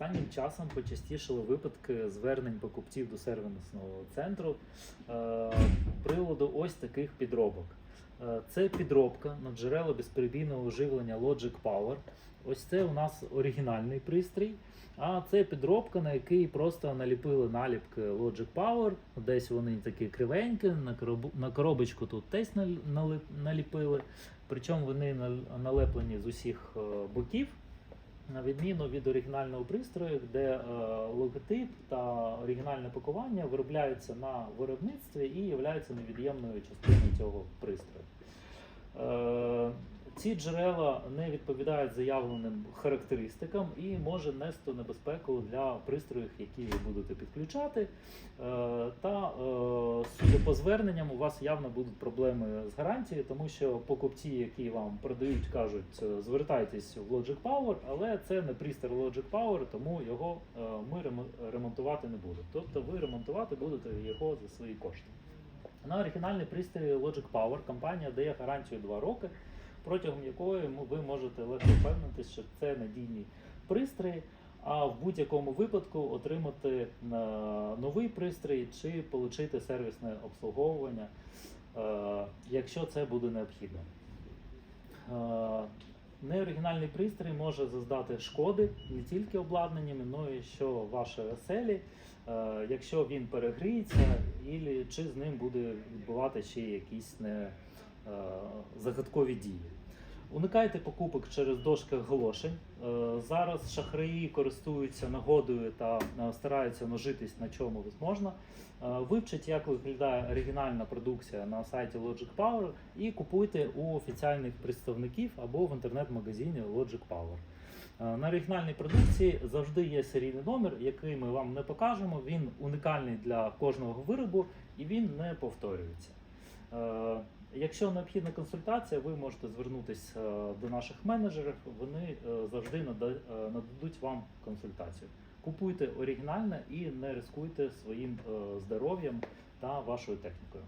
Останнім часом почастішали випадки звернень покупців до сервісного центру е, приводу ось таких підробок. Е, Це підробка на джерело безперебійного живлення Logic Power. Ось це у нас оригінальний пристрій. А це підробка, на який просто наліпили наліпки Logic Power. Десь вони такі кривенькі, на, коробочку тут налип- наліпили. Причому вони налеплені з усіх е, боків. На відміну від оригінального пристрою, де е, логотип та оригінальне пакування виробляються на виробництві і являються невід'ємною частиною цього пристрою. Ці джерела не відповідають заявленим характеристикам і може нести небезпеку для пристроїв, які ви будете підключати. Е, Та е, судя по зверненням, у вас явно будуть проблеми з гарантією, тому що покупці, які вам продають, кажуть, е, звертайтесь в Logic Power, але це не пристрій Logic Power, тому його ми ремо- ремонтувати не будемо. Тобто ви ремонтувати будете його за свої кошти. На оригінальний пристрій Logic Power компанія дає гарантію 2 роки, протягом якої ви можете легко впевнитися, що це надійні пристрої, а в будь-якому випадку отримати е, новий пристрій чи отримати сервісне обслуговування, е, якщо це буде необхідно. Е, Неоригінальний пристрій може заздати шкоди не тільки обладнанням, але й що вашій оселі, якщо він перегріється, чи з ним буде відбувати ще якісь не, загадкові дії. Уникайте покупок через дошки оголошень. Е, Зараз шахраї користуються нагодою та е, стараються нажитись на чому можна. Е, Вивчіть, як виглядає оригінальна продукція на сайті Logic Power і купуйте у офіціальних представників або в інтернет-магазині Logic Power. Е, На оригінальній продукції завжди є серійний номер, який ми вам не покажемо. Він унікальний для кожного виробу і він не повторюється. Е, Якщо необхідна консультація, ви можете звернутися е, до наших менеджерів. Вони е, завжди нада- нададуть вам консультацію. Купуйте оригінальне і не рискуйте своїм здоров'ям та вашою технікою.